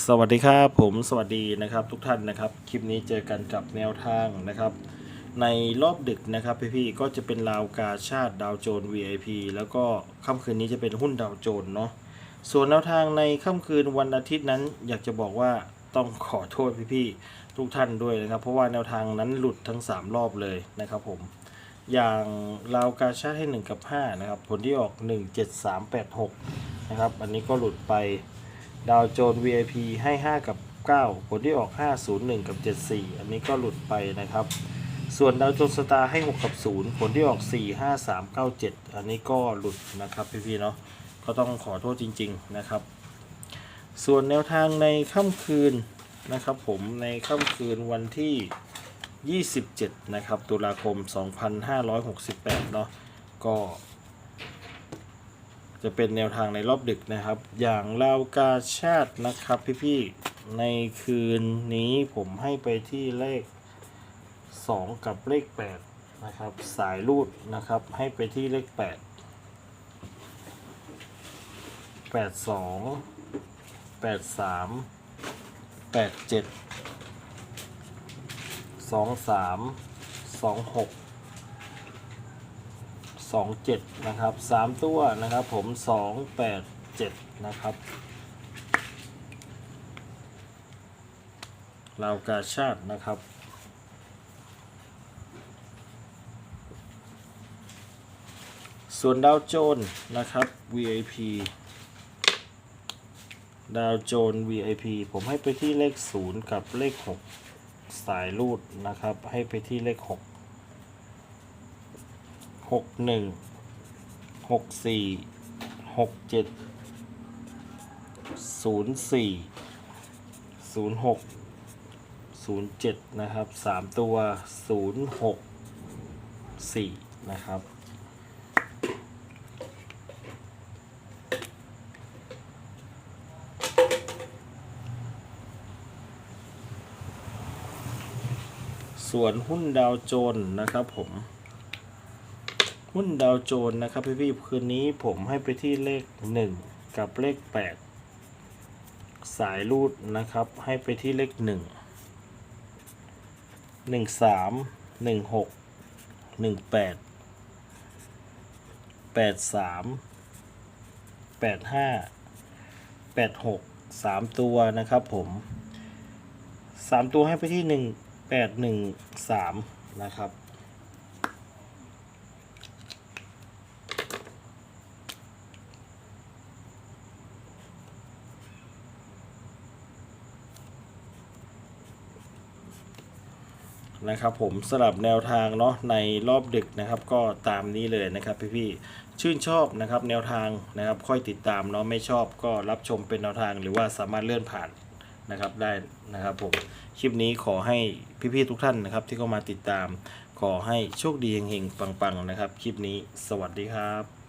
สวัสดีครับผมสวัสดีนะครับทุกท่านนะครับ คลิปนี้เจอกันกับแนวทางนะครับ ในรอบดึกนะครับพี่ๆก็จะเป็นราวกาชาติดาวโจน VIP แล้วก็ค่ำคืนนี้จะเป็นหุ้นดาวโจนเนาะส่วนแนวทางในค่ำคืนวันอาทิตย์นั้น อยากจะบอกว่าต้องขอโทษพี่ๆทุกท่านด้วยนะครับ เพราะว่าแนวทางนั้นหลุดทั้ง 3 รอบเลยนะครับผมอย่างราวกาชาติให้ 1 กับ5นะครับผลที่ออก 1 7 3 8 6นะครับอันนี้ก็หลุดไป ดาวโจน VIP ให้ 5 กับ 9 ผลที่ออก 501 กับ 74 อันนี้ก็หลุดไปนะครับ ส่วนดาวโจนสตาร์ให้ 6 กับ 0 ผลที่ออก 4 5 3 9 7 อันนี้ก็หลุดนะครับพี่ๆเนาะก็ต้องขอโทษจริง ๆนะครับ ส่วนแนวทางในค่ำคืนนะครับผมในค่ำคืนวันที่ 27 นะครับ ตุลาคม 2568 เนาะก็ จะเป็นแนวทางในรอบดึกนะครับ อย่างลาวกาชาตินะครับพี่ๆในคืนนี้ผมให้ไปที่เลข 2 กับเลข 8 นะครับ สายรูดนะครับ ให้ไปที่เลข 8 82 83 87 23 26 สองเจ็ดนะครับสามตัวนะครับผมสองแปดเจ็ดนะครับลาวกาชาตินะครับส่วนดาวโจนนะครับ VIP ดาวโจน VIP ผมให้ไปที่เลข 0 กับเลข 6 สายรูดนะครับ ให้ไปที่เลข 6 หกหนึ่งหกสี่หกเจ็ดศูนย์สี่ศูนย์หกศูนย์เจ็ดนะครับสามตัวศูนย์หกสี่นะครับส่วนหุ้นดาวโจนนะครับผม หุ้นดาวโจนนะครับพี่พี่คืนนี้ผมให้ไปที่เลข 1 กับเลข 8 สายรูดนะครับ ให้ไปที่เลข 1 1 3 1 6 1 8 8 3 8 5 8 6 3 ตัวนะครับผม 3 ตัวให้ไปที่ 1 8 1 3 นะครับ นะครับผมสลับแนวทางเนาะในรอบดึกนะครับ ก็ตามนี้เลยนะครับพี่ๆชื่นชอบนะครับแนวทางนะครับค่อยติดตามเนาะไม่ชอบก็รับชมเป็นแนวทางหรือว่าสามารถเลื่อนผ่านนะครับได้นะครับผมคลิปนี้ขอให้พี่ๆทุกท่านนะครับ ที่เข้ามาติดตาม ขอให้โชคดีเฮงๆปังๆนะครับ คลิปนี้สวัสดีครับ